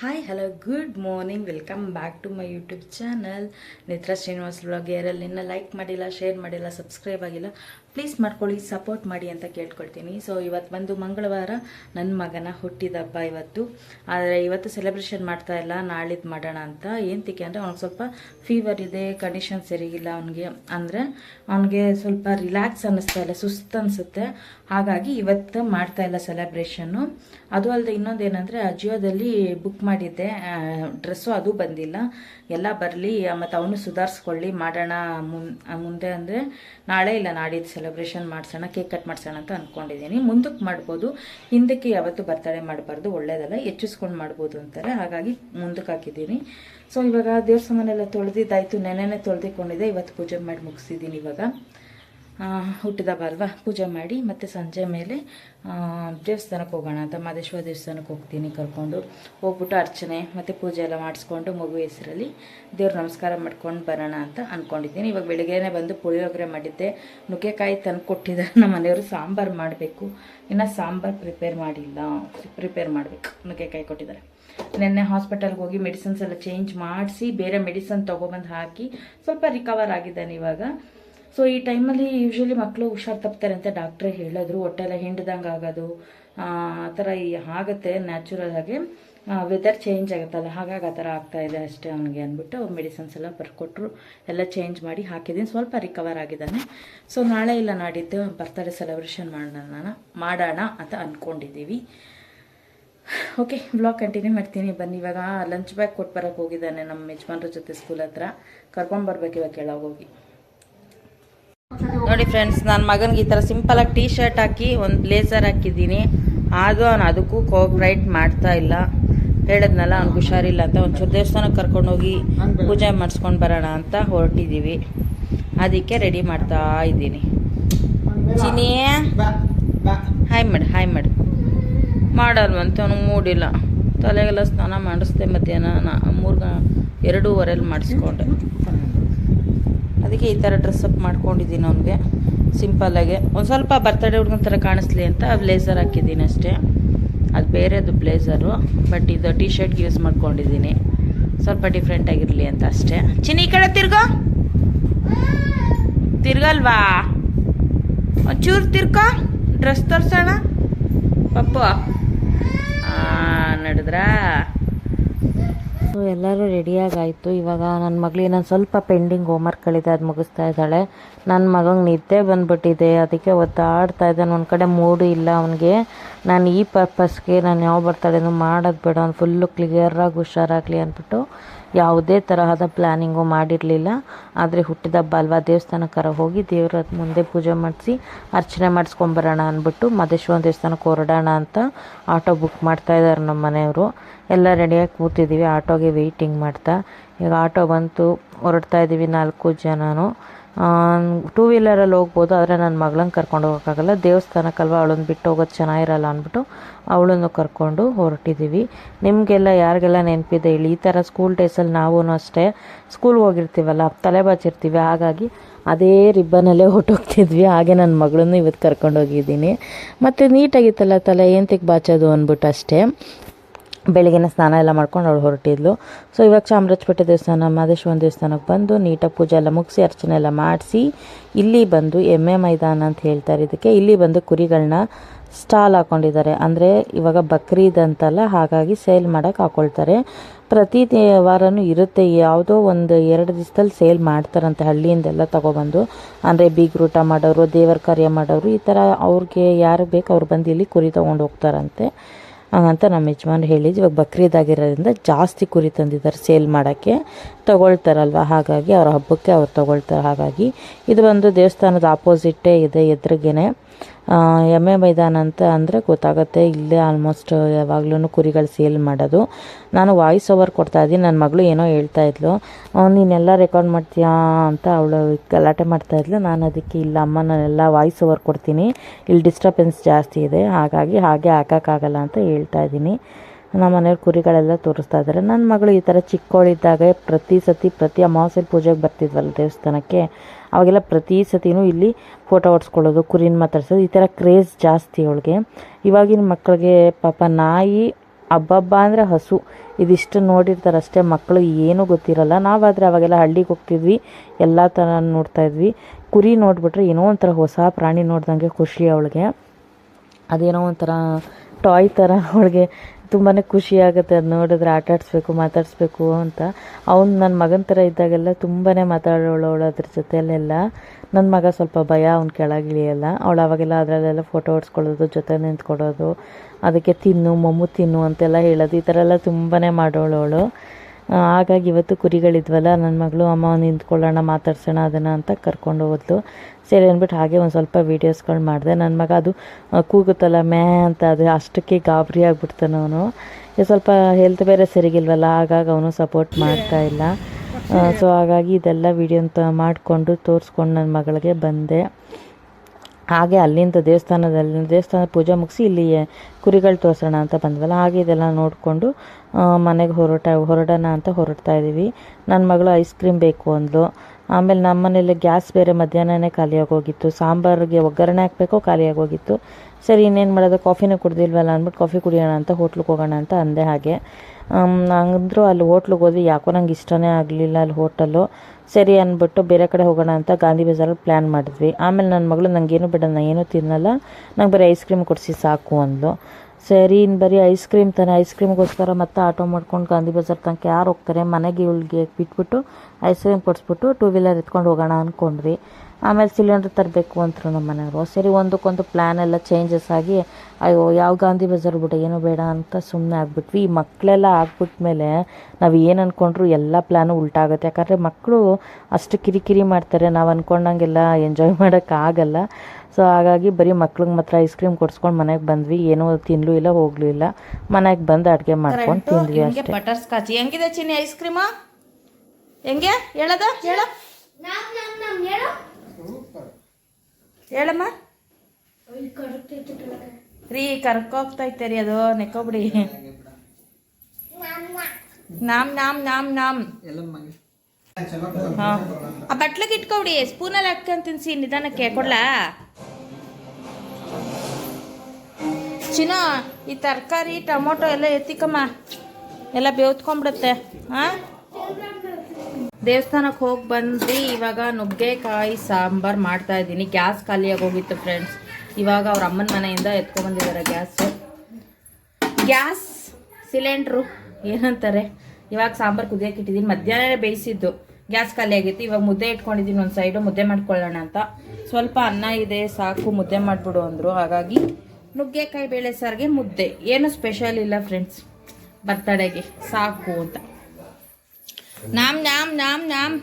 Hi hello good morning welcome back to my YouTube channel Netra Srinivas blog ಯಾರಲ್ಲಿ like ಮಾಡಿಲ್ಲ share ಮಾಡಿಲ್ಲ subscribe ಆಗಿಲ್ಲ. Please ಮಾಡ್ಕೊಳ್ಳಿ, support ಮಾಡಿ ಅಂತ ಕೇಳ್ಕೊಳ್ತೀನಿ. ಸೊ ಇವತ್ತು ಬಂದು ಮಂಗಳವಾರ ನನ್ನ ಮಗನ ಹುಟ್ಟಿದ ಹಬ್ಬ ಇವತ್ತು. ಆದರೆ ಇವತ್ತು ಸೆಲೆಬ್ರೇಷನ್ ಮಾಡ್ತಾ ಇಲ್ಲ ನಾಳಿದ್ದು ಮಾಡೋಣ ಅಂತ. ಏನತಿಕೆ ಅಂದರೆ ಅವ್ನಿಗೆ ಸ್ವಲ್ಪ ಫೀವರ್ ಇದೆ ಕಂಡೀಷನ್ ಸರಿಗಿಲ್ಲ ಅವನಿಗೆ. ಅಂದರೆ ಅವನಿಗೆ ಸ್ವಲ್ಪ ರಿಲ್ಯಾಕ್ಸ್ ಅನ್ನಿಸ್ತಾ ಇಲ್ಲ, ಸುಸ್ತು ಅನಿಸುತ್ತೆ. ಹಾಗಾಗಿ ಇವತ್ತು ಮಾಡ್ತಾ ಇಲ್ಲ ಸೆಲೆಬ್ರೇಷನ್ನು ಅದು ಅಲ್ಲದೆ ಇನ್ನೊಂದೇನೆಂದರೆ ಅಜಿಯೋದಲ್ಲಿ ಬುಕ್ ಮಾಡಿದ್ದೆ. ಡ್ರೆಸ್ಸು ಅದು ಬಂದಿಲ್ಲ. ಎಲ್ಲ ಬರಲಿ, ಮತ್ತು ಅವನು ಸುಧಾರಿಸ್ಕೊಳ್ಳಿ, ಮಾಡೋಣ ಮುಂದೆ ಅಂದರೆ ನಾಳೆ ಇಲ್ಲ ನಾಡಿದ್ದು ಸೆಲೆಬ್ರೇಷನ್ ಮಾಡಿಸೋಣ ಕೇಕ್ ಕಟ್ ಮಾಡ್ಸೋಣ ಅಂತ ಅಂದ್ಕೊಂಡಿದ್ದೀನಿ ಮುಂದಕ್ಕೆ ಮಾಡ್ಬೋದು. ಹಿಂದಕ್ಕೆ ಯಾವತ್ತೂ ಬರ್ತಡೇ ಮಾಡಬಾರ್ದು, ಒಳ್ಳೇದಲ್ಲ, ಹೆಚ್ಚಿಸ್ಕೊಂಡು ಮಾಡ್ಬೋದು ಅಂತಾರೆ. ಹಾಗಾಗಿ ಮುಂದಕ್ಕೆ ಹಾಕಿದ್ದೀನಿ. ಸೊ ಇವಾಗ ದೇವ್ರ ಸಾಮಾನೆಲ್ಲ ತೊಳೆದಿದ್ದಾಯ್ತು, ನೆನೆನೇ ತೊಳೆದಿಕೊಂಡಿದ್ದೆ. ಇವತ್ತು ಪೂಜೆ ಮಾಡಿ ಮುಗಿಸಿದ್ದೀನಿ ಇವಾಗ. ಆ, ಹುಟ್ಟಿದ ಹಬ್ಬ ಅಲ್ವಾ? ಪೂಜೆ ಮಾಡಿ ಮತ್ತು ಸಂಜೆ ಮೇಲೆ ದೇವಸ್ಥಾನಕ್ಕೆ ಹೋಗೋಣ ಅಂತ ಮಾದೇಶ್ವರ ದೇವಸ್ಥಾನಕ್ಕೆ ಹೋಗ್ತೀನಿ ಕರ್ಕೊಂಡು. ಹೋಗ್ಬಿಟ್ಟು ಅರ್ಚನೆ ಮತ್ತು ಪೂಜೆ ಎಲ್ಲ ಮಾಡಿಸ್ಕೊಂಡು ಮಗು ಹೆಸರಲ್ಲಿ ದೇವ್ರ ನಮಸ್ಕಾರ ಮಾಡ್ಕೊಂಡು ಬರೋಣ ಅಂತ ಅಂದ್ಕೊಂಡಿದ್ದೀನಿ ಇವಾಗ ಬೆಳಿಗ್ಗೆನೇ ಬಂದು ಪುಳಿಯೋಗರೆ ಮಾಡಿದ್ದೆ. ನುಗ್ಗೆಕಾಯಿ ತಂದು ಕೊಟ್ಟಿದ್ದಾರೆ. ನಮ್ಮ ಮನೆಯವರು ಸಾಂಬಾರು ಮಾಡಬೇಕು. ಇನ್ನು ಸಾಂಬಾರು ಪ್ರಿಪೇರ್ ಮಾಡಿಲ್ಲ. ಪ್ರಿಪೇರ್ ಮಾಡಬೇಕು. ನುಗ್ಗೆಕಾಯಿ ಕೊಟ್ಟಿದ್ದಾರೆ. ನಿನ್ನೆ ಹಾಸ್ಪಿಟಲ್ಗೆ ಹೋಗಿ ಮೆಡಿಸಿನ್ಸ್ ಎಲ್ಲ ಚೇಂಜ್ ಮಾಡಿಸಿ ಬೇರೆ ಮೆಡಿಸನ್ ತೊಗೊಬಂದು ಹಾಕಿ ಸ್ವಲ್ಪ ರಿಕವರ್ ಆಗಿದ್ದಾನೆ ಇವಾಗ. ಸೊ ಈ ಟೈಮಲ್ಲಿ ಯೂಶ್ವಲಿ ಮಕ್ಕಳು ಹುಷಾರು ತಪ್ತಾರೆ ಅಂತ ಡಾಕ್ಟ್ರೇ ಹೇಳಿದ್ರು. ಹೊಟ್ಟೆಲ್ಲ ಹಿಂಡ್ದಂಗೆ ಆಗೋದು. ಆ ಥರ ಈ ಆಗುತ್ತೆ ನ್ಯಾಚುರಲ್ ಆಗಿ. ವೆದರ್ ಚೇಂಜ್ ಆಗುತ್ತಲ್ಲ ಹಾಗಾಗಿ ಆ ಥರ ಆಗ್ತಾ ಇದೆ ಅಷ್ಟೇ ಅವನಿಗೆ ಅಂದ್ಬಿಟ್ಟು ಮೆಡಿಸಿನ್ಸ್ ಎಲ್ಲ ಬರ್ಕೊಟ್ರು. ಎಲ್ಲ ಚೇಂಜ್ ಮಾಡಿ ಹಾಕಿದ್ದೀನಿ. ಸ್ವಲ್ಪ ರಿಕವರ್ ಆಗಿದ್ದಾನೆ. ಸೊ ನಾಳೆ ಇಲ್ಲ ನಾಡಿದ್ದು ಬರ್ತಡೇ ಸೆಲೆಬ್ರೇಷನ್ ಮಾಡೋಣ ಮಾಡೋಣ ಅಂತ ಅಂದ್ಕೊಂಡಿದ್ದೀವಿ ಓಕೆ ಬ್ಲಾಗ್ ಕಂಟಿನ್ಯೂ ಮಾಡ್ತೀನಿ. ಬನ್ನಿ, ಇವಾಗ ಲಂಚ್ ಬ್ಯಾಗ್ ಕೊಟ್ಟು ಬರೋಕ್ಕೆ ಹೋಗಿದ್ದಾನೆ ನಮ್ಮ ಯಜಮಾನ್ರ ಜೊತೆ ಸ್ಕೂಲ್ ಹತ್ರ. ಕರ್ಕೊಂಡ್ಬರ್ಬೇಕು ಇವಾಗ ಕೆಳಗೆ ಹೋಗಿ. ನೋಡಿ ಫ್ರೆಂಡ್ಸ್ ನನ್ನ ಮಗನಿಗೆ ಈ ಥರ ಸಿಂಪಲಾಗಿ ಟೀ ಶರ್ಟ್ ಹಾಕಿ ಒಂದು ಬ್ಲೇಸರ್ ಹಾಕಿದ್ದೀನಿ. ಆದರೂ ಅವನು ಅದಕ್ಕೂ ಕೋಪ್ರೈಟ್ ಮಾಡ್ತಾ ಇಲ್ಲ. ಹೇಳಿದ್ನಲ್ಲ ಅವ್ನಿಗೆ ಹುಷಾರಿಲ್ಲ ಅಂತ. ಒಂಚೂರು ದೇವಸ್ಥಾನಕ್ಕೆ ಕರ್ಕೊಂಡೋಗಿ ಪೂಜೆ ಮಾಡಿಸ್ಕೊಂಡು ಬರೋಣ ಅಂತ ಹೊರಟಿದ್ದೀವಿ ಅದಕ್ಕೆ ರೆಡಿ ಮಾಡ್ತಾ ಇದ್ದೀನಿ. ಚಿನಿಯೇ ಹಾಯ್ ಮಾಡಿ ಹಾಯ್ ಮಾಡಿ ಮಾಡಲ್ವಂತೆ ಅವನು ಮೂಡಿಲ್ಲ. ತಲೆಗೆಲ್ಲ ಸ್ನಾನ ಮಾಡಿಸ್ದೆ ಮಧ್ಯಾಹ್ನ ನಾ ಮೂರು ಎರಡೂವರೆಲಿ ಮಾಡಿಸ್ಕೊಂಡೆ. ಅದಕ್ಕೆ ಈ ಥರ ಡ್ರೆಸ್ ಅಪ್ ಮಾಡ್ಕೊಂಡಿದ್ದೀನಿ ಅವನಿಗೆ. ಸಿಂಪಲ್ಲಾಗೆ ಒಂದು ಸ್ವಲ್ಪ ಬರ್ತಡೇ ಹುಡುಗನ ಥರ ಕಾಣಿಸ್ಲಿ ಅಂತ ಬ್ಲೇಸರ್ ಹಾಕಿದ್ದೀನಿ ಅಷ್ಟೇ. ಅದು ಬೇರೆದು ಬ್ಲೇಸರು ಬಟ್ ಇದು ಟಿ ಶರ್ಟ್ಗೆ ಯೂಸ್ ಮಾಡ್ಕೊಂಡಿದ್ದೀನಿ. ಸ್ವಲ್ಪ ಡಿಫ್ರೆಂಟ್ ಆಗಿರಲಿ ಅಂತ ಅಷ್ಟೇ. ಚಿನ್ನಿ, ಈ ಕಡೆ ತಿರ್ಗೋ. ತಿರ್ಗಲ್ವಾ? ಒಂಚೂರು ತಿರ್ಕೋ. ಡ್ರೆಸ್ ತೋರಿಸೋಣ. ಪಪ್ಪು. ನಡೆದ್ರಾ? ಸೊ ಎಲ್ಲರೂ ರೆಡಿಯಾಗಾಯಿತು ಇವಾಗ ನನ್ನ ಮಗಳಿಗೆ ನಾನು ಸ್ವಲ್ಪ ಪೆಂಡಿಂಗ್ ಹೋಮ್ವರ್ಕ್ಗಳಿದೆ ಅದು ಮುಗಿಸ್ತಾ ಇದ್ದಾಳೆ. ನನ್ನ ಮಗಂಗೆ ನಿದ್ದೆ ಬಂದ್ಬಿಟ್ಟಿದೆ. ಅದಕ್ಕೆ ಒತ್ತಾಡ್ತಾ ಇದ್ದಾನೆ. ಒಂದು ಕಡೆ ಮೂಡು ಇಲ್ಲ ಅವನಿಗೆ. ನಾನು ಈ ಪರ್ಪಸ್ಗೆ ನಾನು ಯಾವ ಬರ್ತಾಳೆ ಮಾಡೋದು ಬೇಡ. ಅವ್ನು ಫುಲ್ಲು ಕ್ಲಿಯರಾಗಿ ಹುಷಾರಾಗಲಿ ಅಂದ್ಬಿಟ್ಟು ಯಾವುದೇ ತರಹದ ಪ್ಲ್ಯಾನಿಂಗು ಮಾಡಿರಲಿಲ್ಲ. ಆದರೆ ಹುಟ್ಟಿದ ಹಬ್ಬ ಅಲ್ವಾ? ದೇವಸ್ಥಾನಕ್ಕಾರ ಹೋಗಿ ದೇವರ ಮುಂದೆ ಪೂಜೆ ಮಾಡಿಸಿ ಅರ್ಚನೆ ಮಾಡಿಸ್ಕೊಂಬರೋಣ ಅಂದ್ಬಿಟ್ಟು ಮದೇಶ್ವರ ದೇವಸ್ಥಾನಕ್ಕೆ ಹೊರಡೋಣ ಅಂತ ಆಟೋ ಬುಕ್ ಮಾಡ್ತಾ ಇದ್ದಾರೆ ನಮ್ಮ ಮನೆಯವರು. ಎಲ್ಲ ರೆಡಿಯಾಗಿ ಕೂತಿದ್ದೀವಿ ಆಟೋಗೆ ವೆಯ್ಟಿಂಗ್ ಮಾಡ್ತಾ. ಈಗ ಆಟೋ ಬಂತು. ಹೊರಡ್ತಾ ಇದ್ದೀವಿ ನಾಲ್ಕು ಜನನು. ಟೂ ವೀಲರಲ್ಲಿ ಹೋಗ್ಬೋದು, ಆದರೆ ನನ್ನ ಮಗಳನ್ನ ಕರ್ಕೊಂಡು ಹೋಗೋಕ್ಕಾಗಲ್ಲ. ದೇವಸ್ಥಾನಕ್ಕಲ್ವ ಅವಳನ್ನ ಬಿಟ್ಟು ಹೋಗೋದು ಚೆನ್ನಾಗಿರಲ್ಲ ಅಂದ್ಬಿಟ್ಟು ಅವಳನ್ನು ಕರ್ಕೊಂಡು ಹೊರಟಿದ್ದೀವಿ ನಿಮಗೆಲ್ಲ ಯಾರಿಗೆಲ್ಲ ನೆನಪಿದೆ ಹೇಳಿ? ಈ ಥರ ಸ್ಕೂಲ್ ಡೇಸಲ್ಲಿ ನಾವು ಅಷ್ಟೇ ಸ್ಕೂಲ್ಗೆ ಹೋಗಿರ್ತೀವಲ್ಲ, ತಲೆ ಬಾಚಿರ್ತೀವಿ. ಹಾಗಾಗಿ ಅದೇ ರಿಬ್ಬನಲ್ಲೇ ಹೊಟ್ಟೋಗ್ತಿದ್ವಿ ಹಾಗೆ ನನ್ನ ಮಗಳನ್ನು ಇವತ್ತು ಕರ್ಕೊಂಡು ಹೋಗಿದ್ದೀನಿ ಮತ್ತು ನೀಟಾಗಿತ್ತಲ್ಲ ತಲೆ ಏಂತಕ್ಕೆ ಬಾಚೋದು ಅಂದ್ಬಿಟ್ಟು ಅಷ್ಟೇ. ಬೆಳಗಿನ ಸ್ನಾನ ಎಲ್ಲ ಮಾಡ್ಕೊಂಡು ಅವಳು ಹೊರಟಿದ್ಲು. ಸೊ ಇವಾಗ ಚಾಮರಾಜಪೇಟೆ ದೇವಸ್ಥಾನ ಮಾದೇಶ್ವರನ ದೇವಸ್ಥಾನಕ್ಕೆ ಬಂದು ನೀಟಾಗಿ ಪೂಜೆ ಎಲ್ಲ ಮುಗಿಸಿ, ಅರ್ಚನೆ ಎಲ್ಲ ಮಾಡಿಸಿ, ಇಲ್ಲಿ ಬಂದು ಎಮ್ಮೆ ಮೈದಾನ ಅಂತ ಹೇಳ್ತಾರೆ ಇದಕ್ಕೆ ಇಲ್ಲಿ ಬಂದು ಕುರಿಗಳನ್ನ ಸ್ಟಾಲ್ ಹಾಕೊಂಡಿದ್ದಾರೆ. ಅಂದರೆ ಇವಾಗ ಬಕ್ರೀದ್ ಅಂತಲ್ಲ, ಹಾಗಾಗಿ ಸೇಲ್ ಮಾಡೋಕ್ಕೆ ಹಾಕೊಳ್ತಾರೆ. ಪ್ರತಿ ವಾರನೂ ಇರುತ್ತೆ, ಯಾವುದೋ ಒಂದು ಎರಡು ದಿವಸದಲ್ಲಿ ಸೇಲ್ ಮಾಡ್ತಾರಂತೆ ಹಳ್ಳಿಯಿಂದೆಲ್ಲ ತಗೊಬಂದು. ಅಂದರೆ ಬೀಗ್ರೂಟ ಮಾಡೋರು, ದೇವರ ಕಾರ್ಯ ಮಾಡೋರು, ಈ ಥರ ಅವ್ರಿಗೆ ಯಾರು ಬೇಕು ಅವ್ರು ಬಂದು ಇಲ್ಲಿ ಕುರಿ ತೊಗೊಂಡು ಹೋಗ್ತಾರಂತೆ. ಹಂಗಂತ ನಮ್ಮ ಯಜಮಾನ್ರು ಹೇಳಿದ್ವಿ ಇವಾಗ ಬಕ್ರೀದಾಗಿರೋದ್ರಿಂದ ಜಾಸ್ತಿ ಕುರಿ ತಂದಿದ್ದಾರೆ ಸೇಲ್ ಮಾಡೋಕ್ಕೆ. ತೊಗೊಳ್ತಾರಲ್ವ? ಹಾಗಾಗಿ ಅವ್ರ ಹಬ್ಬಕ್ಕೆ ಅವ್ರು ತೊಗೊಳ್ತಾರೆ. ಹಾಗಾಗಿ ಇದು ಒಂದು ದೇವಸ್ಥಾನದ ಆಪೋಸಿಟ್ಟೇ ಇದೆ ಎದುರಿಗೇನೆ. ಎಮ್ಮೆ ಮೈದಾನ ಅಂತ ಅಂದರೆ ಗೊತ್ತಾಗುತ್ತೆ. ಇಲ್ಲೇ ಆಲ್ಮೋಸ್ಟ್ ಯಾವಾಗ್ಲೂ ಕುರಿಗಳು ಸೇಲ್ ಮಾಡೋದು. ನಾನು ವಾಯ್ಸ್ ಓವರ್ ಕೊಡ್ತಾ ಇದ್ದೀನಿ. ನನ್ನ ಮಗಳು ಏನೋ ಹೇಳ್ತಾ ಇದ್ಲು. ನೀನೆಲ್ಲ ರೆಕಾರ್ಡ್ ಮಾಡ್ತೀಯಾ ಅಂತ ಅವಳು ಗಲಾಟೆ ಮಾಡ್ತಾ ಇದ್ಲು. ನಾನು ಅದಕ್ಕೆ ಇಲ್ಲ ಅಮ್ಮ, ನಾನೆಲ್ಲ ವಾಯ್ಸ್ ಓವರ್ ಕೊಡ್ತೀನಿ. ಇಲ್ಲಿ ಡಿಸ್ಟರ್ಬೆನ್ಸ್ ಜಾಸ್ತಿ ಇದೆ. ಹಾಗಾಗಿ ಹಾಗೆ ಹಾಕೋಕ್ಕಾಗಲ್ಲ ಅಂತ ಹೇಳ್ತಾ ಇದ್ದೀನಿ. ನಮ್ಮ ಮನೆಯವ್ರ ಕುರಿಗಳೆಲ್ಲ ತೋರಿಸ್ತಾ ಇದ್ದಾರೆ ನನ್ನ ಮಗಳು ಈ ಥರ ಚಿಕ್ಕವಳಿದ್ದಾಗ ಪ್ರತಿ ಸತಿ, ಪ್ರತಿ ಅಮಾವಾಸ್ಯೆ ಪೂಜೆಗೆ ಬರ್ತಿದ್ವಲ್ಲ ದೇವಸ್ಥಾನಕ್ಕೆ, ಅವಾಗೆಲ್ಲ ಪ್ರತಿ ಸತಿನೂ ಇಲ್ಲಿ ಫೋಟೋ ಹೊಡ್ಸ್ಕೊಳ್ಳೋದು, ಕುರಿನ ಮಾತಾಡ್ಸೋದು, ಈ ಥರ ಕ್ರೇಜ್ ಜಾಸ್ತಿ ಅವಳಿಗೆ. ಇವಾಗಿನ ಮಕ್ಕಳಿಗೆ ಪಾಪ ನಾಯಿ, ಹಬ್ಬಬ್ಬ ಅಂದರೆ ಹಸು. ಇದಿಷ್ಟು ನೋಡಿರ್ತಾರೆ ಅಷ್ಟೇ ಮಕ್ಕಳು ಏನೂ ಗೊತ್ತಿರಲ್ಲ. ನಾವಾದರೆ ಅವಾಗೆಲ್ಲ ಹಳ್ಳಿಗೆ ಹೋಗ್ತಿದ್ವಿ, ಎಲ್ಲ ಥರ ನೋಡ್ತಾಯಿದ್ವಿ ಕುರಿ ನೋಡಿಬಿಟ್ರೆ ಏನೋ ಒಂಥರ ಹೊಸ ಪ್ರಾಣಿ ನೋಡ್ದಂಗೆ ಖುಷಿ ಅವಳಿಗೆ. ಅದೇನೋ ಒಂಥರ ಟಾಯ್ ಥರ ಅವಳಿಗೆ ತುಂಬಾ ಖುಷಿ ಆಗುತ್ತೆ ಅದು ನೋಡಿದ್ರೆ ಆಟ ಆಡಿಸ್ಬೇಕು, ಮಾತಾಡಿಸ್ಬೇಕು ಅಂತ. ಅವ್ನು ನನ್ನ ಮಗನ ಥರ ಇದ್ದಾಗೆಲ್ಲ ತುಂಬಾ ಮಾತಾಡೋಳು ಅವಳು ಅದ್ರ ಜೊತೆಯಲ್ಲೆಲ್ಲ. ನನ್ನ ಮಗ ಸ್ವಲ್ಪ ಭಯ, ಅವ್ನು ಕೆಳಗಿಳಿಯಲ್ಲ ಅವಳು ಅವಾಗೆಲ್ಲ ಅದರಲ್ಲೆಲ್ಲ ಫೋಟೋ ಹೊಡ್ಸ್ಕೊಳ್ಳೋದು, ಜೊತೆ ನಿಂತ್ಕೊಡೋದು ಅದಕ್ಕೆ ತಿನ್ನು, ಮೊಮ್ಮು ತಿನ್ನು ಅಂತೆಲ್ಲ ಹೇಳೋದು, ಈ ಥರ ಎಲ್ಲ ತುಂಬಾ ಮಾಡೋಳು ಅವಳು. ಹಾಗಾಗಿ ಇವತ್ತು ಕುರಿಗಳಿದ್ವಲ್ಲ ನನ್ನ ಮಗಳು, ಅಮ್ಮ ನಿಂತ್ಕೊಳ್ಳೋಣ, ಮಾತಾಡ್ಸೋಣ, ಅದನ್ನು ಅಂತ ಕರ್ಕೊಂಡು ಹೋದ್ಲು. ಸರಿ ಅಂದ್ಬಿಟ್ಟು ಹಾಗೆ ಒಂದು ಸ್ವಲ್ಪ ವೀಡಿಯೋಸ್ಗಳು ಮಾಡಿದೆ. ನನ್ನ ಮಗ ಅದು ಕೂಗುತ್ತಲ್ಲ, ಮ್ಯಾ ಅಂತ, ಅದು ಅಷ್ಟಕ್ಕೆ ಗಾಬರಿ ಆಗಿಬಿಡ್ತಾನೆ ಅವನು. ಸ್ವಲ್ಪ ಹೆಲ್ತ್ ಬೇರೆ ಸರಿಗಿಲ್ವಲ್ಲ, ಹಾಗಾಗಿ ಅವನು ಸಪೋರ್ಟ್ ಮಾಡ್ತಾ ಇಲ್ಲ. ಸೊ ಹಾಗಾಗಿ ಇದೆಲ್ಲ ವೀಡಿಯೋ ಅಂತ ಮಾಡಿಕೊಂಡು ತೋರಿಸ್ಕೊಂಡು ನನ್ನ ಮಗಳಿಗೆ ಬಂದೆ. ಹಾಗೆ ಅಲ್ಲಿಂದ ದೇವಸ್ಥಾನದಲ್ಲಿ, ದೇವಸ್ಥಾನ ಪೂಜೆ ಮುಗಿಸಿ ಇಲ್ಲಿ ಕುರಿಗಳು ತೋರಿಸೋಣ ಅಂತ ಬಂದ್ವಲ್ಲ, ಹಾಗೆ ಇದೆಲ್ಲ ನೋಡಿಕೊಂಡು ಮನೆಗೆ ಹೊರಟ, ಹೊರಡೋಣ ಅಂತ ಹೊರಡ್ತಾ ಇದ್ದೀವಿ ನನ್ನ ಮಗಳು ಐಸ್ ಕ್ರೀಮ್ ಬೇಕು ಅಂದ್ಲು. ಆಮೇಲೆ ನಮ್ಮ ಮನೇಲಿ ಗ್ಯಾಸ್ ಬೇರೆ ಮಧ್ಯಾಹ್ನನೇ ಖಾಲಿಯಾಗೋಗಿತ್ತು ಸಾಂಬಾರಿಗೆ ಒಗ್ಗರಣೆ ಹಾಕಬೇಕು ಖಾಲಿಯಾಗೋಗಿತ್ತು ಸರಿ, ಇನ್ನೇನು ಮಾಡೋದು? ಕಾಫಿನೇ ಕುಡ್ದಿಲ್ವಲ್ಲ ಅಂದ್ಬಿಟ್ಟು ಕಾಫಿ ಕುಡಿಯೋಣ ಅಂತ ಹೋಟ್ಲಿಗೆ ಹೋಗೋಣ ಅಂತ ಅಂದೆ ಹಾಗೆ. ಹಂಗಂದ್ರು ಅಲ್ಲಿ ಹೋಟ್ಲಿಗೆ ಹೋದ್ವಿ. ಯಾಕೋ ನಂಗೆ ಇಷ್ಟನೇ ಆಗಲಿಲ್ಲ ಅಲ್ಲಿ ಹೋಟಲು ಸರಿ ಅಂದ್ಬಿಟ್ಟು ಬೇರೆ ಕಡೆ ಹೋಗೋಣ ಅಂತ ಗಾಂಧಿ ಬಜಾರಲ್ಲಿ ಪ್ಲ್ಯಾನ್ ಮಾಡಿದ್ವಿ. ಆಮೇಲೆ ನನ್ನ ಮಗಳು ನನಗೇನು ಬೇಡ ನಾನು ಏನೂ ತಿನ್ನಲ್ಲ. ನಂಗೆ ಬರೀ ಐಸ್ ಕ್ರೀಮ್ ಕೊಡಿಸಿ ಸಾಕು ಅಂದ್ಲು. ಸರಿ ಇನ್ನು ಬರೀ ಐಸ್ ಕ್ರೀಮ್ ತಾನೆ. ಐಸ್ ಕ್ರೀಮ್ಗೋಸ್ಕರ ಮತ್ತೆ ಆಟೋ ಮಾಡ್ಕೊಂಡು ಗಾಂಧಿ ಬಜಾರ್ ತನಕ ಯಾರು ಹೋಗ್ತಾರೆ? ಮನೆಗೆ ಇವಳಿಗೆ ಬಿಟ್ಬಿಟ್ಟು ಐಸ್ ಕ್ರೀಮ್ ಕೊಡಿಸ್ಬಿಟ್ಟು ಟೂ ವೀಲರ್ ಎತ್ಕೊಂಡು ಹೋಗೋಣ ಅಂದ್ಕೊಂಡ್ವಿ ಆಮೇಲೆ ಸಿಲಿಂಡ್ರ್ ತರಬೇಕು ಅಂತರು ನಮ್ಮ ಮನೆಯವರು. ಸರಿ ಒಂದಕ್ಕೊಂದು ಪ್ಲ್ಯಾನ್ ಎಲ್ಲ ಚೇಂಜಸ್ ಆಗಿ ಅಯ್ಯೋ ಯಾವ ಗಾಂಧಿ ಬಜಾರ್ ಬಿಡ ಏನೂ ಬೇಡ ಅಂತ ಸುಮ್ಮನೆ ಆಗಿಬಿಟ್ವಿ. ಈ ಮಕ್ಕಳೆಲ್ಲ ಆಗ್ಬಿಟ್ಮೇಲೆ ನಾವು ಏನು ಅಂದ್ಕೊಂಡ್ರು ಎಲ್ಲ ಪ್ಲ್ಯಾನು ಉಲ್ಟಾಗುತ್ತೆ ಯಾಕಂದರೆ ಮಕ್ಕಳು ಅಷ್ಟು ಕಿರಿಕಿರಿ ಮಾಡ್ತಾರೆ. ನಾವು ಅಂದ್ಕೊಂಡಂಗೆಲ್ಲ ಎಂಜಾಯ್ ಮಾಡೋಕ್ಕಾಗಲ್ಲ ಸೊ ಹಾಗಾಗಿ ಬರೀ ಮಕ್ಳಿಗೆ ಮಾತ್ರ ಐಸ್ ಕ್ರೀಮ್ ಕೊಡ್ಸ್ಕೊಂಡು ಮನೆಗೆ ಬಂದ್ವಿ. ಏನೂ ತಿನ್ಲೂ ಇಲ್ಲ ಹೋಗ್ಲೂ ಇಲ್ಲ. ಮನೆಗೆ ಬಂದು ಅಡುಗೆ ಮಾಡ್ಕೊಂಡು ತಿಂದ್ವಿ ಹಿಂಗೆ ಅಷ್ಟೇ. ಬಟರ್ ಸ್ಕಾಚ್ ಹೆಂಗಿದೆ ಚಿನ್ನಿ ಐಸ್ ಕ್ರೀಮ ಹೆಂಗೆ? ಹೇಳದ? ಹೇಳ. ಹೇಳಮ್ಮ? ರೀ ಕರ್ಕೋಗ್ತೈತೆ ರೀ ಅದು ನೆಕ್ಕೊಬಿಡಿ. ನಾಮ್ ನಾಮ್ ನಾಮ್ ನಾಮ್. ಹಾಂ. ಆ ಬಟ್ಲಿಗೆ ಇಟ್ಕೊಬಿಡಿ ಸ್ಪೂನಲ್ಲಿ ಹಾಕ್ಕೊಂಡು ತಿನ್ಸಿ ನಿಧಾನಕ್ಕೆ ಕೊಡ್ಲಾ? ಚಿನ್ನೋ ಈ ತರಕಾರಿ ಟೊಮೊಟೊ ಎಲ್ಲ ಎತ್ತಿಕಮ್ಮ. ಎಲ್ಲ ಬೇವ್ತ್ಕೊಂಡ್ಬಿಡುತ್ತೆ. ಹಾಂ? ದೇವಸ್ಥಾನಕ್ಕೆ ಹೋಗಿ ಬಂದು ಇವಾಗ ನುಗ್ಗೆಕಾಯಿ ಸಾಂಬಾರು ಮಾಡ್ತಾ ಇದ್ದೀನಿ. ಗ್ಯಾಸ್ ಖಾಲಿಯಾಗಿ ಹೋಗಿತ್ತು ಫ್ರೆಂಡ್ಸ್ ಇವಾಗ ಅವ್ರ ಅಮ್ಮನ ಮನೆಯಿಂದ ಎತ್ಕೊಂಡ್ಬಂದಿದ್ದಾರೆ ಗ್ಯಾಸು. ಗ್ಯಾಸ್ ಸಿಲಿಂಡ್ರು ಏನಂತಾರೆ? ಇವಾಗ ಸಾಂಬಾರು ಕುದಿಯಕ್ಕೆ ಇಟ್ಟಿದ್ದೀನಿ ಮಧ್ಯಾಹ್ನ ಬೇಯಿಸಿದ್ದು. ಗ್ಯಾಸ್ ಖಾಲಿ ಆಗೈತಿ ಇವಾಗ ಮುದ್ದೆ ಇಟ್ಕೊಂಡಿದ್ದೀನಿ ಒಂದು ಸೈಡು ಮುದ್ದೆ ಮಾಡ್ಕೊಳ್ಳೋಣ ಅಂತ. ಸ್ವಲ್ಪ ಅನ್ನ ಇದೆ, ಸಾಕು, ಮುದ್ದೆ ಮಾಡಿಬಿಡು ಅಂದರು. ಹಾಗಾಗಿ ನುಗ್ಗೆಕಾಯಿ ಬೇಳೆ ಸಾರಿಗೆ ಮುದ್ದೆ. ಏನು ಸ್ಪೆಷಲ್ ಇಲ್ಲ ಫ್ರೆಂಡ್ಸ್ ಬರ್ತಡೆಗೆ ಸಾಕು ಅಂತ. ನಾಮ್ ನಾಮ್ ನಾಮ್ ನಾಮ್